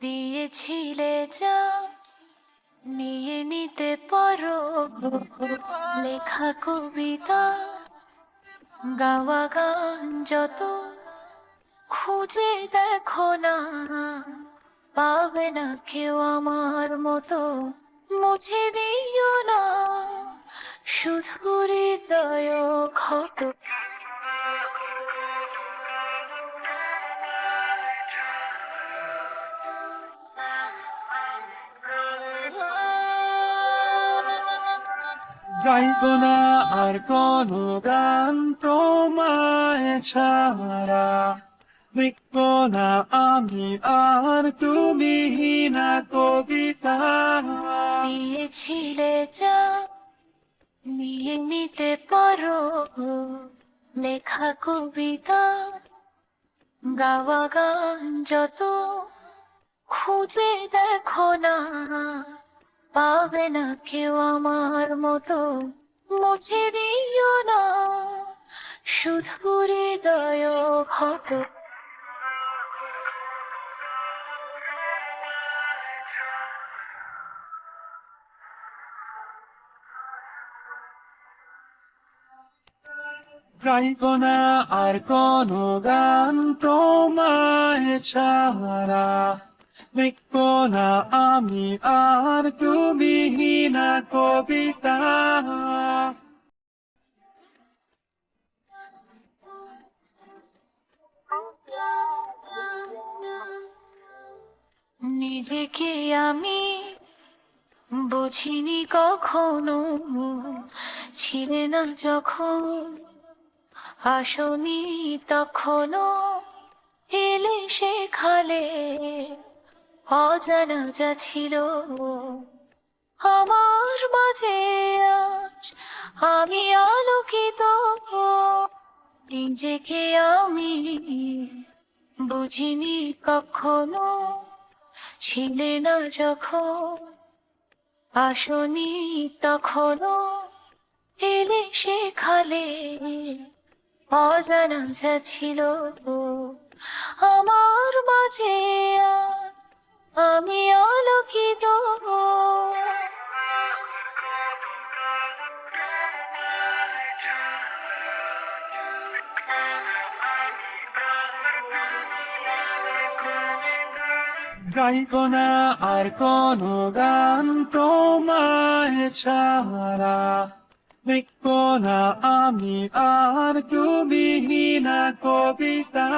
দিয়েছিলে যা, নিয়ে নিতে পারো। লেখা কবিতা, গাওয়া গান যত খুঁজে দেখো না, পাবে না কেউ আমার মতো, মুছে দিও না। শুধু হৃদয় ক্ষত। গাইব না আর কোন গান তোমায় ছাড়া। লিখব না আমি আর তুমি না কবিতা। দিয়েছিলে যা নিয়ে নিতে পারো লেখা কবিতা, গাওয়া গান যত খুঁজে দেখো না, পাবে না কেউ আমার মতো, মুছে দিও না। শুধু হৃদয় ক্ষত গাইব না আর কোন গান তোমায় ছাড়া। লিখব না আমি আর তুমি না কবিতা। নিজেকে আমি বুঝিনি কখনো, ছিলে না যখন আসনি তখনও এলে সেখালে অজানা যা ছিল। আমার মাঝে আজ আমি আলোকিত, নিজেকে আমি বুঝিনি কখনো। ছিলে না যখন আসনি তখনো এলে সেখালে অজানা যা ছিল আমার মাঝে আমি আলোকিত। গাইব না আর কোন গান তোমায় ছাড়া। লিখব না আমি আর তুমি না কবিতা